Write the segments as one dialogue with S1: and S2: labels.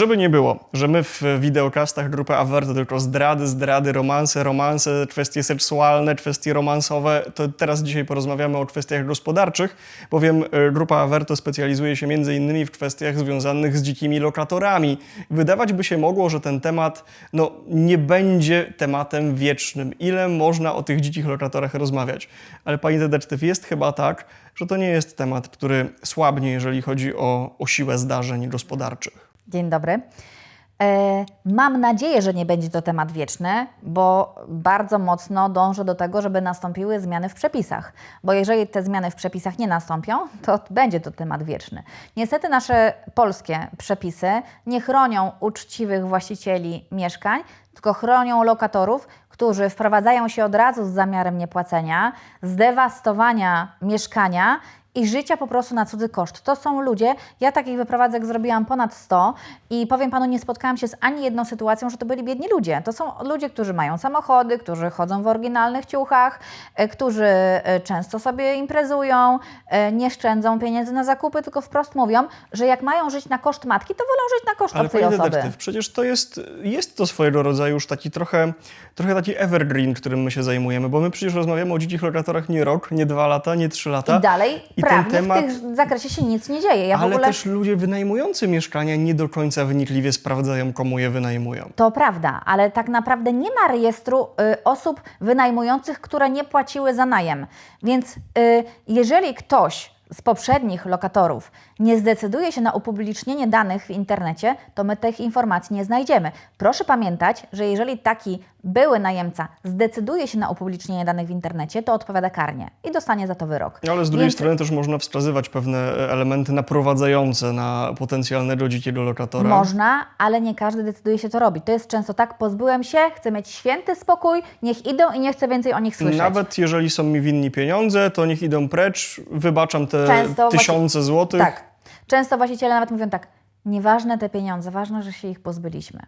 S1: Żeby nie było, że my w wideokastach grupy Aver to tylko zdrady, zdrady, romanse, romanse, kwestie seksualne, kwestie romansowe, to teraz dzisiaj porozmawiamy o kwestiach gospodarczych, bowiem e, grupa Averto specjalizuje się innymi w kwestiach związanych z dzikimi lokatorami. Wydawać by się mogło, że ten temat no, nie będzie tematem wiecznym. Ile można o tych dzikich lokatorach rozmawiać? Ale pani detektyw, jest chyba tak, że to nie jest temat, który słabnie, jeżeli chodzi o, o siłę zdarzeń gospodarczych.
S2: Dzień dobry. E, mam nadzieję, że nie będzie to temat wieczny, bo bardzo mocno dążę do tego, żeby nastąpiły zmiany w przepisach. Bo jeżeli te zmiany w przepisach nie nastąpią, to będzie to temat wieczny. Niestety nasze polskie przepisy nie chronią uczciwych właścicieli mieszkań, tylko chronią lokatorów, którzy wprowadzają się od razu z zamiarem niepłacenia, zdewastowania mieszkania i życia po prostu na cudzy koszt. To są ludzie, ja takich wyprowadzek zrobiłam ponad 100 i powiem Panu, nie spotkałam się z ani jedną sytuacją, że to byli biedni ludzie. To są ludzie, którzy mają samochody, którzy chodzą w oryginalnych ciuchach, e, którzy e, często sobie imprezują, e, nie szczędzą pieniędzy na zakupy, tylko wprost mówią, że jak mają żyć na koszt matki, to wolą żyć na koszt
S1: Ale
S2: obcej osoby.
S1: detektyw, przecież to jest, jest to swojego rodzaju już taki trochę, trochę taki evergreen, którym my się zajmujemy, bo my przecież rozmawiamy o dzikich lokatorach nie rok, nie dwa lata, nie trzy lata.
S2: I dalej
S1: I ten
S2: prawnie
S1: temat-
S2: w tym zakresie się nic nie dzieje. Ja
S1: Ale
S2: ogóle...
S1: też ludzie wynajmujący mieszkania nie do końca wynikliwie sprawdzają, komu je wynajmują.
S2: To prawda, ale tak naprawdę nie ma rejestru y, osób wynajmujących, które nie płaciły za najem. Więc y, jeżeli ktoś z poprzednich lokatorów nie zdecyduje się na upublicznienie danych w internecie, to my tych informacji nie znajdziemy. Proszę pamiętać, że jeżeli taki były najemca zdecyduje się na upublicznienie danych w internecie, to odpowiada karnie i dostanie za to wyrok.
S1: Ale z drugiej
S2: Więc-
S1: strony też można wskazywać pewne e, elementy naprowadzające na potencjalnego dzikiego lokatora.
S2: Można, ale nie każdy decyduje się to robić. To jest często tak, pozbyłem się, chcę mieć święty spokój, niech idą i nie chcę więcej o nich słyszeć.
S1: Nawet jeżeli są mi winni pieniądze, to niech idą precz, wybaczam te
S2: Często
S1: tysiące złotych.
S2: Tak. Często właściciele nawet mówią tak, nieważne te pieniądze, ważne, że się ich pozbyliśmy.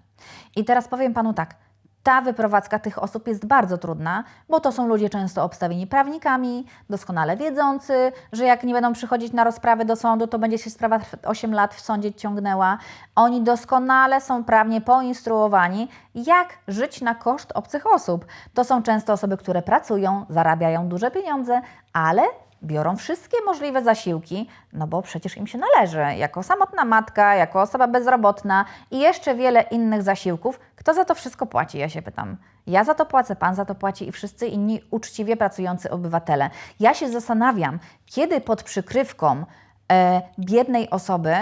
S2: I teraz powiem Panu tak, ta wyprowadzka tych osób jest bardzo trudna, bo to są ludzie często obstawieni prawnikami, doskonale wiedzący, że jak nie będą przychodzić na rozprawy do sądu, to będzie się sprawa 8 lat w sądzie ciągnęła. Oni doskonale są prawnie poinstruowani, jak żyć na koszt obcych osób. To są często osoby, które pracują, zarabiają duże pieniądze, ale biorą wszystkie możliwe zasiłki, no bo przecież im się należy, jako samotna matka, jako osoba bezrobotna i jeszcze wiele innych zasiłków. Kto za to wszystko płaci, ja się pytam. Ja za to płacę, pan za to płaci i wszyscy inni uczciwie pracujący obywatele. Ja się zastanawiam, kiedy pod przykrywką e, biednej osoby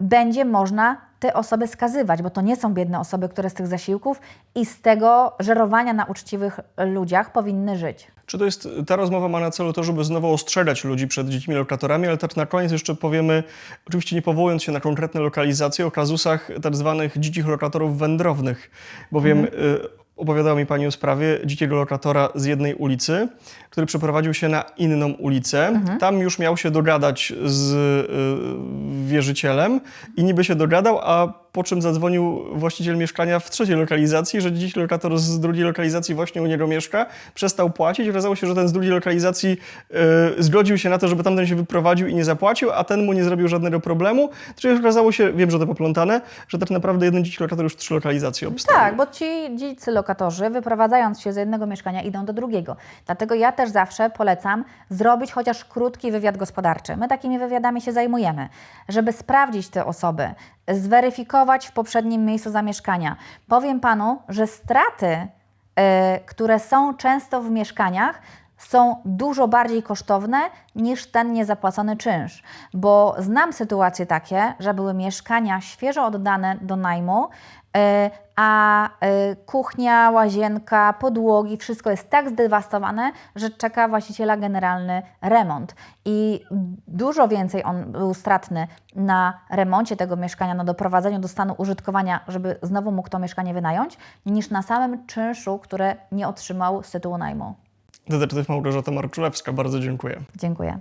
S2: będzie można te osoby skazywać, bo to nie są biedne osoby, które z tych zasiłków i z tego żerowania na uczciwych ludziach powinny żyć.
S1: Czy to jest, ta rozmowa ma na celu to, żeby znowu ostrzegać ludzi przed dzikimi lokatorami, ale tak na koniec jeszcze powiemy, oczywiście nie powołując się na konkretne lokalizacje, o kazusach tak zwanych dzikich lokatorów wędrownych, bowiem y, opowiadała mi Pani o sprawie dzikiego lokatora z jednej ulicy, który przeprowadził się na inną ulicę. Tam już miał się dogadać z y, wierzycielem i niby się dogadał, a po czym zadzwonił właściciel mieszkania w trzeciej lokalizacji, że dziki lokator z drugiej lokalizacji właśnie u niego mieszka, przestał płacić. Okazało się, że ten z drugiej lokalizacji y, zgodził się na to, żeby tamten się wyprowadził i nie zapłacił, a ten mu nie zrobił żadnego problemu. Czyli okazało się, wiem, że to poplątane, że tak naprawdę jeden dziki lokator już trzy lokalizacje obstawił.
S2: Tak, bo ci dzicy lokatorzy, wyprowadzając się z jednego mieszkania, idą do drugiego. Dlatego ja też zawsze polecam zrobić chociaż krótki wywiad gospodarczy. My takimi wywiadami się zajmujemy, żeby sprawdzić te osoby, zweryfikować w poprzednim miejscu zamieszkania. Powiem Panu, że straty, e, które są często w mieszkaniach, są dużo bardziej kosztowne niż ten niezapłacony czynsz. Bo znam sytuacje takie, że były mieszkania świeżo oddane do najmu, e, a e, kuchnia, łazienka, podłogi, wszystko jest tak zdewastowane, że czeka właściciela generalny remont. I dużo więcej on był stratny na remoncie tego mieszkania, na doprowadzeniu do stanu użytkowania, żeby znowu mógł to mieszkanie wynająć, niż na samym czynszu, które nie otrzymał z tytułu najmu.
S1: Detektyw Małgorzata Marczulewska, bardzo dziękuję.
S2: Dziękuję.